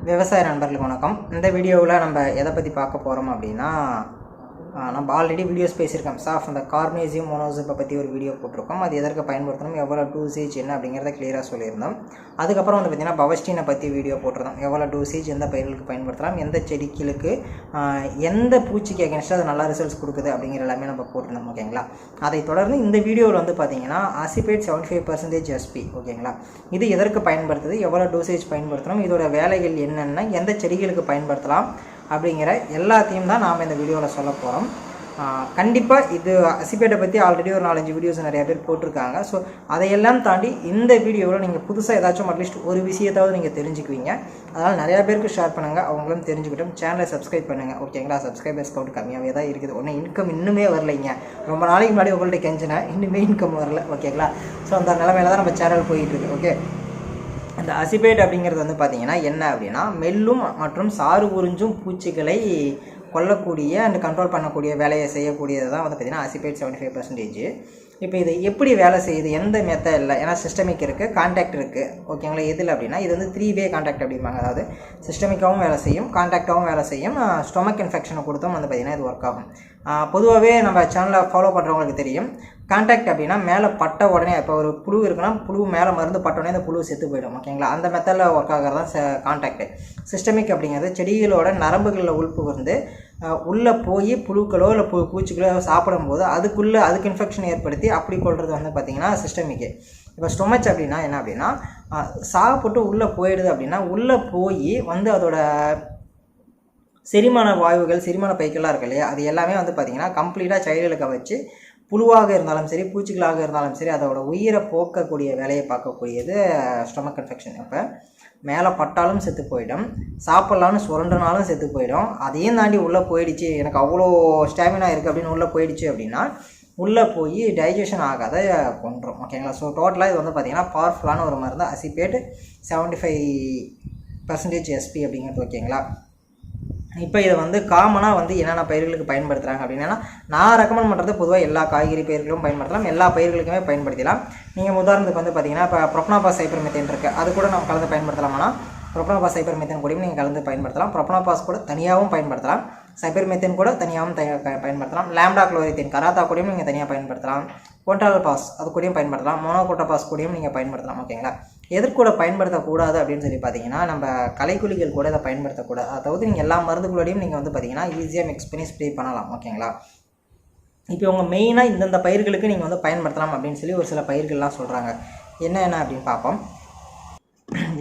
விவசாய நண்பர்களுக்கு வணக்கம். இந்த வீடியோவில் நம்ம எதை பற்றி பார்க்க போகிறோம் அப்படின்னா நம்ம ஆல்ரெடி வீடியோஸ் பேசியிருக்கோம். சாஃப் அந்த கார்னேசியம் மோனோசிப்பை பற்றி ஒரு வீடியோ போட்டிருக்கோம். அது எதற்கு பயன்படுத்தணும்? எவ்வளோ டூசேஜ் என்ன அப்படிங்கிறத கிளியராக சொல்லியிருந்தோம். அதுக்கப்புறம் வந்து பார்த்திங்கன்னா பவஸ்டீனை பற்றி வீடியோ போட்டிருந்தோம். எவ்வளோ டூசேஜ் எந்த பயிர்களுக்கு பயன்படுத்தலாம்? எந்த செடிகளுக்கு எந்த பூச்சிக்கு அகேன்ஸ்டாக அது நல்ல ரிசல்ட்ஸ் கொடுக்குது அப்படிங்கிற எல்லாமே நம்ம போட்டிருந்தோம் ஓகேங்களா அதை தொடர்ந்து இந்த வீடியோவில் வந்து பார்த்தீங்கன்னா acephate seventy five percentage SP ஓகேங்களா இது எதற்கு பயன்படுத்துது? எவ்வளோ டோசேஜ் பயன்படுத்தணும்? இதோட வேலைகள் என்னென்ன? எந்த செடிகளுக்கு பயன்படுத்தலாம்? அப்படிங்கிற எல்லாத்தையும் தான் நாம் இந்த வீடியோவில் சொல்ல போகிறோம் கண்டிப்பாக இது அசிபேட்டை பற்றி ஆல்ரெடி ஒரு நாலஞ்சு வீடியோஸ் நிறையா பேர் போட்டிருக்காங்க. ஸோ அதையெல்லாம் தாண்டி இந்த வீடியோவில் நீங்கள் புதுசாக ஏதாச்சும் அட்லீஸ்ட் ஒரு விஷயத்தாவது நீங்கள் தெரிஞ்சுக்குவீங்க. அதனால் நிறையா பேருக்கு ஷேர் பண்ணுங்கள் அவங்களும் தெரிஞ்சுக்கிட்டோம். சேனலை சப்ஸ்கிரைப் பண்ணுங்கள் ஓகேங்களா சப்ஸ்கிரைபர்ஸ் கவுண்ட் கம்மியாகவே தான் இருக்குது. ஒன்றும் இன்கம் இன்னுமே வரலைங்க. ரொம்ப நாளைக்கு முன்னாடி உங்கள்கிட்ட கெஞ்சினேன். இன்னுமே இன்கம் வரல. ஓகேங்களா ஸோ அந்த நிலமையில தான் நம்ம சேனல் போயிட்டுருக்கு ஓகே இந்த அசிபேட் அப்படிங்கிறது வந்து பார்த்தீங்கன்னா என்ன அப்படின்னா மெல்லும் மற்றும் சாறு உறிஞ்சும் பூச்சிகளை கொல்லக்கூடிய அண்ட் கண்ட்ரோல் பண்ணக்கூடிய வேலையை செய்யக்கூடியது தான் வந்து பார்த்தீங்கன்னா அசிபேட் செவன்ட்டி ஃபைவ் பர்சன்டேஜ் இப்போ இது எப்படி வேலை செய்யுது? எந்த மெத்தடில் ஏன்னா சிஸ்டமிக் இருக்குது கான்டாக்ட் இருக்குது ஓகேங்களா எதில் அப்படின்னா இது வந்து த்ரீ வே கான்டாக்ட் அப்படிம்பாங்க. அதாவது சிஸ்டமிக்காகவும் வேலை செய்யும் கான்டாக்டாகவும் வேலை செய்யும். ஸ்டொமக் இன்ஃபெக்ஷனை கொடுத்தும் வந்து பார்த்திங்கன்னா இது ஒர்க் ஆகும். பொதுவாகவே நம்ம சேனலை ஃபாலோ பண்ணுறவங்களுக்கு தெரியும். கான்டாக்ட் அப்படின்னா மேலே பட்ட உடனே இப்போ ஒரு புழு இருக்குன்னா புழு மேலே மருந்து பட்ட உடனே அந்த புழு செத்து போயிடும். ஓகேங்களா அந்த மெத்தடில் ஒர்க் ஆகிறது தான் கான்டாக்ட் சிஸ்டமிக் அப்படிங்கிறது செடிகளோட நரம்புகளில் உள்புகுந்து உள்ளே போய் புழுக்களோ இல்லை பூ பூச்சிகளோ சாப்பிடும்போது அதுக்குள்ளே அதுக்கு இன்ஃபெக்ஷன் ஏற்படுத்தி அப்படி கொள்வது வந்து பார்த்திங்கன்னா சிஸ்டமிக்கு இப்போ ஸ்டொமச் அப்படின்னா என்ன அப்படின்னா சாப்பிட்டு உள்ளே போயிடுது அப்படின்னா உள்ளே போய் வந்து அதோட செரிமான வாயுகள் செரிமான பைக்கெல்லாம் இருக்கு இல்லையா? அது எல்லாமே வந்து பார்த்திங்கன்னா கம்ப்ளீட்டாக செயலுக்க வச்சு புழுவாக இருந்தாலும் சரி பூச்சிகளாக இருந்தாலும் சரி அதோட உயிரை போக்கக்கூடிய வேலையை பார்க்கக்கூடியது ஸ்டொமக் இன்ஃபெக்ஷன் இப்போ மேலே பட்டாலும் செத்து போயிடும். சாப்பிட்லான்னு சுரண்டுனாலும் செத்து போயிடும். அதையும் தாண்டி உள்ளே போயிடுச்சு. எனக்கு அவ்வளோ ஸ்டாமினா இருக்குது அப்படின்னு உள்ளே போயிடுச்சு அப்படின்னா உள்ளே போய் டைஜஷன் ஆகாத கொண்டுரும் ஓகேங்களா ஸோ டோட்டலாக இது வந்து பார்த்திங்கன்னா பவர்ஃபுல்லான ஒரு மருந்து. Acephate seventy five percentage SP அப்படிங்கிறது ஓகேங்களா இப்போ இதை வந்து காமனாக வந்து என்னென்ன பயிர்களுக்கு பயன்படுத்துகிறாங்க அப்படின்னா நான் ரெக்கமெண்ட் பண்ணுறது பொதுவாக எல்லா காய்கறி பயிர்களும் பயன்படுத்தலாம் எல்லா பயிர்களுக்குமே பயன்படுத்தலாம் நீங்கள் உதாரணத்துக்கு வந்து பார்த்தீங்கன்னா இப்போ ப்ரொப்னாபாஸ் சைப்பர் மெத்தேன் இருக்குது அது கூட நம்ம கலந்து பயன்படுத்தலாமானா ப்ரொப்னாபாஸ் சைப்பர் மெத்தேன் கூடயும் நீங்கள் கலந்து பயன்படுத்தலாம். ப்ரொப்னாபாஸ் கூட தனியாகவும் பயன்படுத்தலாம். சைபர் மெத்தேன் கூட தனியாகவும் த பயன்படுத்தலாம். லேம்டா குளோரித்தேன் கராத்தா கூடயும் நீங்கள் தனியாக பயன்படுத்தலாம். கொண்டால் பாஸ் அது கூடயும் பயன்படுத்தலாம். மோனோகோட்டா பாஸ் கூடயும் நீங்கள் பயன்படுத்தலாம். ஓகேங்களா எதற்கூட பயன்படுத்தக்கூடாது அப்படின்னு சொல்லி பார்த்தீங்கன்னா நம்ம கலைக்குழிகள் கூட இதை பயன்படுத்தக்கூடாது. அதாவது நீங்கள் எல்லா மருந்துகளோடையும் நீங்கள் வந்து பார்த்தீங்கன்னா ஈஸியாக மிக்ஸ் பண்ணி ஸ்ப்ரே பண்ணலாம் ஓகேங்களா? இப்போ உங்கள் மெயினாக இந்தந்த பயிர்களுக்கு நீங்கள் வந்து பயன்படுத்தலாம் அப்படின்னு சொல்லி ஒரு சில பயிர்கள்லாம் சொல்கிறாங்க என்ன என்ன அப்படின்னு பார்ப்போம்.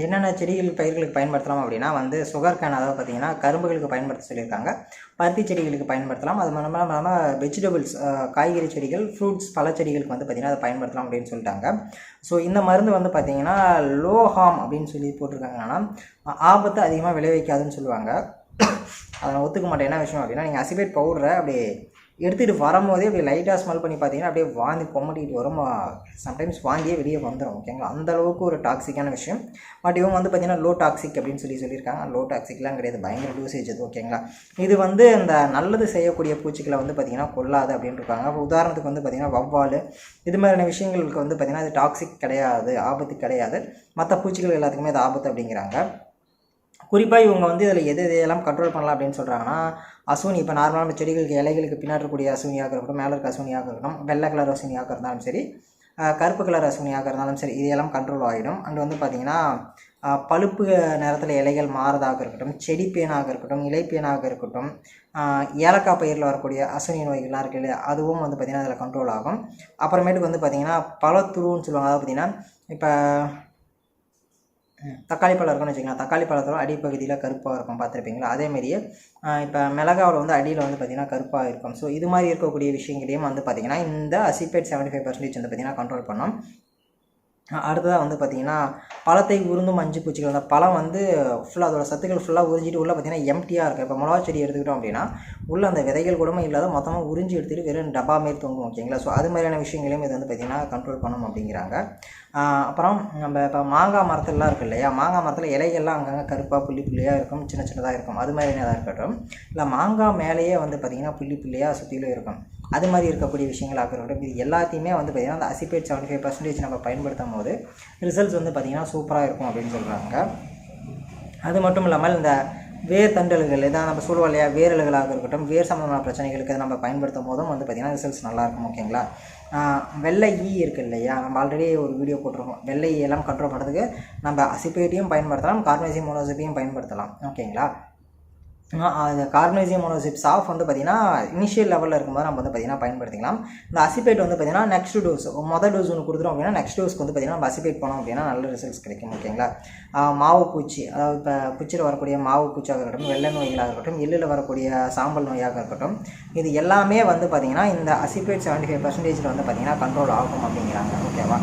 என்னென்ன செடிகள் பயிர்களுக்கு பயன்படுத்தலாம் அப்படின்னா வந்து சுகர் கேன் அதாவது பார்த்தீங்கன்னா கரும்புகளுக்கு பயன்படுத்த சொல்லியிருக்காங்க. பருத்தி செடிகளுக்கு பயன்படுத்தலாம். அது மட்டும் இல்லாமல் வெஜிடபிள்ஸ் காய்கறி செடிகள் ஃப்ரூட்ஸ் பழச்செடிகளுக்கு வந்து பார்த்திங்கன்னா அதை பயன்படுத்தலாம் அப்படின்னு சொல்லிட்டாங்க. ஸோ இந்த மருந்து வந்து பார்த்திங்கன்னா லோ ஹார்ம் அப்படின்னு சொல்லி போட்டிருக்காங்கன்னா ஆபத்து அதிகமாக விளைவிக்காதுன்னு சொல்லுவாங்க. அதை நான் ஒத்துக்க மாட்டேன். என்ன விஷயம் அப்படின்னா நீங்கள் அசிபேட் பவுடரை அப்படியே எடுத்துகிட்டு வரும்போதே அப்படியே லைட்டாக ஸ்மெல் பண்ணி பார்த்தீங்கன்னா அப்படியே வாந்தி கொமட்டிட்டு வரும். சம்டைம்ஸ் வாந்தியே வெளியே வந்துடும் ஓகேங்களா அந்த அளவுக்கு ஒரு டாக்ஸிக்கான விஷயம். பட் இவங்க வந்து பார்த்தீங்கன்னா லோ டாக்ஸிக் அப்படின்னு சொல்லி சொல்லியிருக்காங்க. லோ டாக்ஸிக்லாம் கிடையாது பயங்கர டூசேஜ் அது ஓகேங்களா இது வந்து இந்த நல்லது செய்யக்கூடிய பூச்சிகளை வந்து பார்த்திங்கன்னா கொல்லாது அப்படின்னு இருக்காங்க. உதாரணத்துக்கு வந்து பார்த்திங்கன்னா வவ்வால் இது மாதிரியான விஷயங்களுக்கு வந்து பார்த்திங்கன்னா அது டாக்ஸிக் கிடையாது ஆபத்து கிடையாது. மற்ற பூச்சிகள் எல்லாத்துக்குமே அது ஆபத்து அப்படிங்கிறாங்க. குறிப்பாக இவங்க வந்து இதில் எது எதையெல்லாம் கண்ட்ரோல் பண்ணலாம் அப்படின்னு சொல்கிறாங்கன்னா அசூனி இப்போ நார்மலாக நம்ம செடிகளுக்கு இலைகளுக்கு பின்னாடி இருக்கக்கூடிய அசூனியாக இருக்கட்டும் மேலே இருக்க அசூனியாக இருக்கட்டும் வெள்ளை கலர் அசூனியாக இருந்தாலும் சரி கருப்பு கலர் அசூனியாக இருந்தாலும் சரி இதெல்லாம் கண்ட்ரோல் ஆகிடும் அண்ட் வந்து பார்த்திங்கன்னா பழுப்பு நேரத்தில் இலைகள் மாறதாக இருக்கட்டும் செடி பேனாக இருக்கட்டும் இலைப்பேனாக இருக்கட்டும் ஏலக்காய் பயிரில் வரக்கூடிய அசுனி நோய்கள்லாம் இருக்குது இல்லையா? அதுவும் வந்து பார்த்திங்கன்னா அதில் கண்ட்ரோல் ஆகும். அப்புறமேட்டுக்கு வந்து பார்த்திங்கன்னா பழத்துருன்னு சொல்லுவாங்க. அதாவது பார்த்திங்கன்னா இப்போ தக்காளி பழம் இருக்குன்னு வச்சுக்கலாம் தக்காளி பழத்தோட அடிப்பகுதியில் கருப்பாக இருக்கும் பார்த்துருப்பீங்களா? அதேமாரியே இப்போ மிளகாவில் வந்து அடியில் வந்து பார்த்திங்கன்னா கருப்பாக இருக்கும். ஸோ இது மாதிரி இருக்கக்கூடிய விஷயங்களையும் வந்து பார்த்திங்கன்னா இந்த அசிபேட் செவன்ட்டி ஃபைவ் பர்சன்டேஜ் வந்து பார்த்திங்கன்னா கண்ட்ரோல் பண்ணோம். அடுத்ததாக வந்து பார்த்திங்கன்னா பழத்தை உருந்தும் மஞ்சு பூச்சிகள். அந்த பழம் வந்து ஃபுல்லாக அதோட சத்துக்கள் ஃபுல்லாக உறிஞ்சிட்டு உள்ளே பார்த்திங்கன்னா எம்டியாக இருக்கும். இப்போ மிளகா செடி எடுத்துக்கிட்டோம் அப்படின்னா உள்ளே அந்த விதைகள் கூட இல்லாத மொத்தமாக உறிஞ்சி எடுத்துகிட்டு வெறும் டப்பா மாரி தொங்கும் ஓகேங்களா ஸோ அது மாதிரியான விஷயங்களையும் இது வந்து பார்த்திங்கன்னா கண்ட்ரோல் பண்ணணும் அப்படிங்கிறாங்க. அப்புறம் நம்ம இப்போ மாங்காய் மரத்துலலாம் இருக்கு இல்லையா? மாங்காய் மரத்தில் இலைகள்லாம் அங்கங்கே கருப்பாக புள்ளி புள்ளியாக இருக்கும். சின்ன சின்னதாக இருக்கும். அது மாதிரியானதாக இருக்கட்டும். இல்லை மாங்காய் மேலேயே வந்து பார்த்திங்கன்னா புள்ளி புள்ளியாக சுற்றிலும் இருக்கும். அது மாதிரி இருக்கக்கூடிய விஷயங்களாக ஆக்கிறோம் இது எல்லாத்தையுமே வந்து பார்த்திங்கன்னா அந்த அசிபேட் செவன்ட்டி ஃபைவ் பர்சன்டேஜ் நம்ம பயன்படுத்தும் போது ரிசல்ட்ஸ் வந்து பார்த்திங்கன்னா சூப்பராக இருக்கும் அப்படின்னு சொல்கிறாங்க அது மட்டும் இல்லாமல் இந்த வேர் தண்டல்கள் இதான் நம்ம சொல்லுவோம் இல்லையா வேரல்களாக இருக்கட்டும் வேர் சம்மந்தமான பிரச்சனைகளுக்கு நம்ம பயன்படுத்தும் போதும் வந்து பார்த்திங்கன்னா ரிசல்ட்ஸ் நல்லாயிருக்கும் ஓகேங்களா? வெள்ளை ஈ இருக்குது இல்லையா? நம்ம ஆல்ரெடி ஒரு வீடியோ போட்டிருக்கோம். வெள்ளை ஈ எல்லாம் கண்ட்ரோல் பண்ணுறதுக்கு நம்ம அசிபேட்டையும் பயன்படுத்தலாம் கார்னேசியம் மோனோசிப்பையும் பயன்படுத்தலாம் ஓகேங்களா? ஆஹ் அது கார்னேசியம் மோனோசிப் சாஃப் வந்து பார்த்திங்கன்னா இனிஷியல் லெவலில் இருக்கும்போது நம்ம வந்து பார்த்திங்கன்னா பயன்படுத்திக்கலாம். இந்த அசிபேட் வந்து பார்த்திங்கன்னா நெக்ஸ்ட் டோஸ் மொதல் டோஸ் ஒன்று கொடுத்துரும் அப்படின்னா நெக்ஸ்ட் டோஸ்க்கு வந்து பார்த்திங்கன்னா நம்ம அசிபேட் போனோம் அப்படின்னா நல்ல ரிசல்ட்ஸ் கிடைக்கும் ஓகேங்களா மாவு பூச்சி அதாவது இப்போ பூச்சியில் வரக்கூடிய மாவு பூச்சியாக இருக்கட்டும் வெள்ளை நோய்களாக இருக்கட்டும் எள்ளில் வரக்கூடிய சாம்பல் நோயாக இருக்கட்டும் இது எல்லாமே வந்து பார்த்திங்கன்னா இந்த அசிபேட் செவன்ட்டி ஃபைவ் பர்சன்டேஜில் வந்து பார்த்திங்கன்னா கண்ட்ரோல் ஆகும் அப்படிங்கிறாங்க ஓகேவா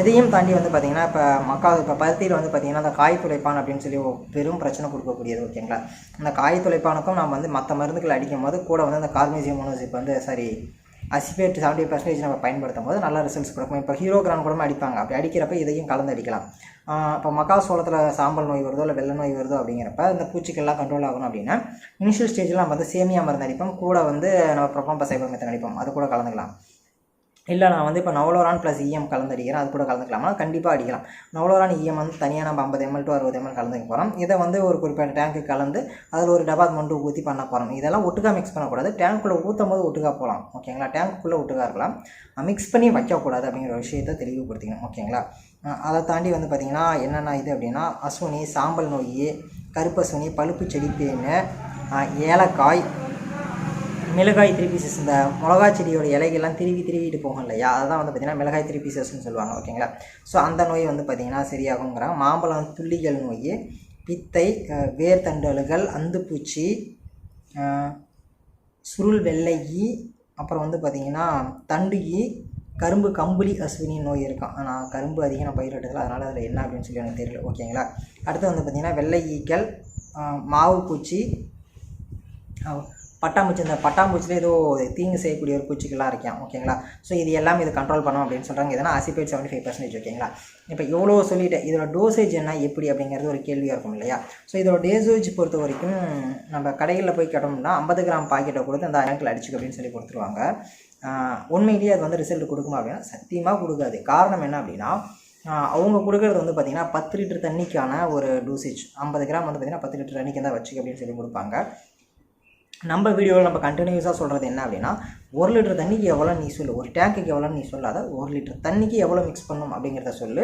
இதையும் தாண்டி வந்து பார்த்திங்கன்னா இப்போ மக்கள் இப்போ பருத்தியில் வந்து பார்த்திங்கன்னா அந்த காய் துளைப்பான் அப்படின்னு சொல்லி பெரும் பிரச்சனை கொடுக்கக்கூடியது ஓகேங்களா அந்த காய் துளைப்பானுக்கும் நம்ம வந்து மற்ற மருந்துகள் அடிக்கும் போது கூட வந்து அந்த கார்மேசியம் மோனோசிப் வந்து சரி அசிபேட் செவன்ட்டி பர்சன்டேஜ் நம்ம பயன்படுத்தும் போது நல்ல ரிசல்ட்ஸ் கொடுக்கும். இப்போ ஹீரோ கிரான் கூட அடிப்பாங்க. அப்படி அடிக்கிறப்ப இதையும் கலந்து அடிக்கலாம். இப்போ மக்கா சோளத்தில் சாம்பல் நோய் வருதோ இல்லை வெள்ளை நோய் வருதோ அப்படிங்கிறப்ப இந்த பூச்சிக்கெல்லாம் கண்ட்ரோல் ஆகணும் அப்படின்னா இனிஷியல் ஸ்டேஜில் நம்ம வந்து சேமியா மருந்து அடிப்போம். கூட வந்து நம்ம ப்ரொப்பம்பா சைபர் மெத்தன் அடிப்போம். அது கூட கலந்துக்கலாம். இல்லை நான் வந்து இப்போ நவலோரான் ப்ளஸ் இஎம் கலந்து அடிக்கிறேன் அது கூட கலந்துக்கலாமா? கண்டிப்பாக அடிக்கலாம். நவலோரான் இஎம் வந்து தனியாக நம்ம ஐம்பது எம்எல் டு அறுபது எம்எல் கலந்துக்க போகிறோம் இதை வந்து ஒரு குறிப்பிட்ட டேங்க்கு கலந்து அதில் ஒரு டபாத் மட்டும் ஊற்றி பண்ண போகிறோம் இதெல்லாம் ஒட்டுக்கா மிக்ஸ் பண்ணக்கூடாது. டேங்க்குள்ளே ஊற்றும் போது ஒட்டுக்கா போகலாம். ஓகேங்களா டேங்க்குள்ளே ஒட்டுக்கா இருக்கலாம். மிக்ஸ் பண்ணி வைக்கக்கூடாது அப்படிங்கிற விஷயத்தை தெளிவுபடுத்திக்கணும். ஓகேங்களா அதை தாண்டி வந்து பார்த்திங்கன்னா என்னென்ன இது அப்படின்னா அசுனி சாம்பல் நோய் கருப்பசுனி பழுப்பு செடி பேனு ஏலக்காய் மிளகாய் த்ரீ பீசஸ் இந்த மிளகா செடியோட இலைகள்லாம் திருவி திருவிட்டு போகும் இல்லையா? அதுதான் வந்து பார்த்திங்கன்னா மிளகாய் த்ரீ பீசஸ்ன்னு சொல்லுவாங்க ஓகேங்களா? ஸோ அந்த நோய் வந்து பார்த்திங்கன்னா சரியாகுங்கிறாங்க மாம்பழம் துள்ளிகள் நோய் பித்தை அஹ், வேர்த்தண்டல்கள் அந்துப்பூச்சி சுருள் வெள்ளையி அப்புறம் வந்து பார்த்திங்கன்னா தண்டுகி கரும்பு கம்புலி அஸ்வினி நோய் இருக்கான் ஆனால் கரும்பு அதிகம் நான் பயிரிட்டதில்ல. அதனால் அதில் என்ன அப்படின்னு சொல்லி எனக்கு தெரியல ஓகேங்களா? அடுத்து வந்து பார்த்திங்கன்னா வெள்ளை ஈக்கள் மாவு பூச்சி பட்டாம்பூச்சி இந்த பட்டாம்பூச்சியில் ஏதோ தீங்கு செய்யக்கூடிய ஒரு பூச்சிகளாக இருக்கேன் ஓகேங்களா? ஸோ இது எல்லாமே இது கண்ட்ரோல் பண்ணணும் அப்படின்னு சொல்கிறாங்க இதெல்லாம் அசிபேட் செவன்ட்டி ஃபைவ் பர்சன்டேஜ் ஓகேங்களா? இப்போ எவ்வளோ சொல்லிட்டேன் இதோட டோசேஜ் என்ன எப்படி அப்படிங்கிறது ஒரு கேள்வியாக இருக்கும் இல்லையா? ஸோ இதோட டேசேஜ் பொறுத்த வரைக்கும் நம்ம கடைகளில் போய் கேட்டோம்னா ஐம்பது கிராம் பாக்கெட்டை கொடுத்து அந்த ரேங்கில் அடிச்சுக்கு அப்படின்னு சொல்லி கொடுத்துருவாங்க. உண்மையிலேயே அது வந்து ரிசல்ட் கொடுக்குமா அப்படின்னா சத்தியமாக கொடுக்காது. காரணம் என்ன அப்படின்னா அவங்க கொடுக்குறது வந்து பார்த்திங்கன்னா பத்து லிட்டர் தண்ணிக்கான ஒரு டோசேஜ் ஐம்பது கிராம் வந்து பார்த்திங்கன்னா பத்து லிட்டர் தண்ணிக்கு தான் வச்சுக்க அப்படின்னு சொல்லி கொடுப்பாங்க. நம்ம வீடியோவில் நம்ம கண்டினியூஸாக சொல்கிறது என்ன அப்படின்னா ஒரு லிட்டர் தண்ணிக்கு எவ்வளோ நீ சொல்லு ஒரு டேங்க்குக்கு எவ்வளோ நீ சொல்லாத ஒரு லிட்டர் தண்ணிக்கு எவ்வளோ மிக்ஸ் பண்ணும் அப்படிங்கிறத சொல்லு.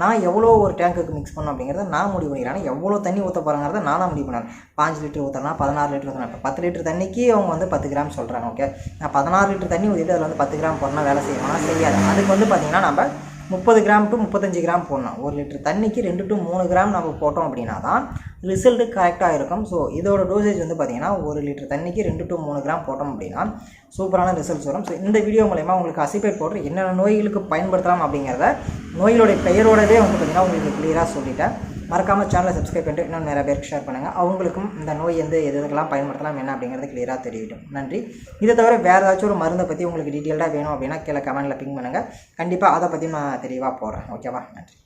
நான் எவ்வளோ ஒரு டேங்க்குக்கு மிக்ஸ் பண்ணணும் அப்படிங்கிறத நான் முடிவு பண்ணிக்கிறேன் எவ்வளோ தண்ணி ஊற்ற போகிறாங்கிறத நான் தான் முடிவு பண்ணேன் பாஞ்சு லிட்டர் ஊற்றுறேன்னா பதினாறு லிட்டர் ஊற்றுறேன் இப்போ பத்து லிட்டர் தண்ணிக்கு அவங்க வந்து பத்து கிராம் சொல்கிறாங்க ஓகே நான் பதினாறு லிட்டர் தண்ணி ஊற்றிட்டு அதில் வந்து பத்து கிராம் போடணும் வேலை செய்யணும்னா செய்யாது. அதுக்கு வந்து பார்த்திங்கன்னா நம்ம முப்பது கிராம் டு முப்பத்தஞ்சு கிராம் போடணும். ஒரு லிட்டர் தண்ணிக்கு ரெண்டு டு மூணு கிராம் நம்ம போட்டோம் அப்படின்னா தான் ரிசல்ட்டு கரெக்டாக இருக்கும். ஸோ இதோட டோசேஜ் வந்து பார்த்திங்கன்னா ஒரு லிட்டர் தண்ணிக்கு ரெண்டு டு மூணு கிராம் போட்டோம் அப்படின்னா சூப்பரான ரிசல்ட்ஸ் வரும். ஸோ இந்த வீடியோ மூலயமா உங்களுக்கு அசிபேட் பவுடர் என்னென்ன நோய்களுக்கு பயன்படுத்தலாம் அப்படிங்கிறத நோய்களுடைய பெயரோடவே வந்து பார்த்திங்கன்னா உங்களுக்கு கிளியராக சொல்லிட்டேன். மறக்காமல் சேனலை சப்ஸ்கிரைப் பண்ணிட்டு இன்னும் நிறைய பேருக்கு ஷேர் பண்ணுங்கள் அவங்களுக்கும் இந்த நோய் எந்த எது எதுக்கெல்லாம் பயன்படுத்தலாம் என்ன அப்படிங்கிறது கிளியராக தெரியட்டும் நன்றி. இதை தவிர வேறு ஏதாச்சும் ஒரு மருந்தை பற்றி உங்களுக்கு டீட்டெயில்டாக வேணும் அப்படின்னா கீழே கமெண்ட்டில் பிங் பண்ணுங்கள் கண்டிப்பாக அதை பற்றி நான் தெளிவாக போடுறேன். ஓகேவா நன்றி.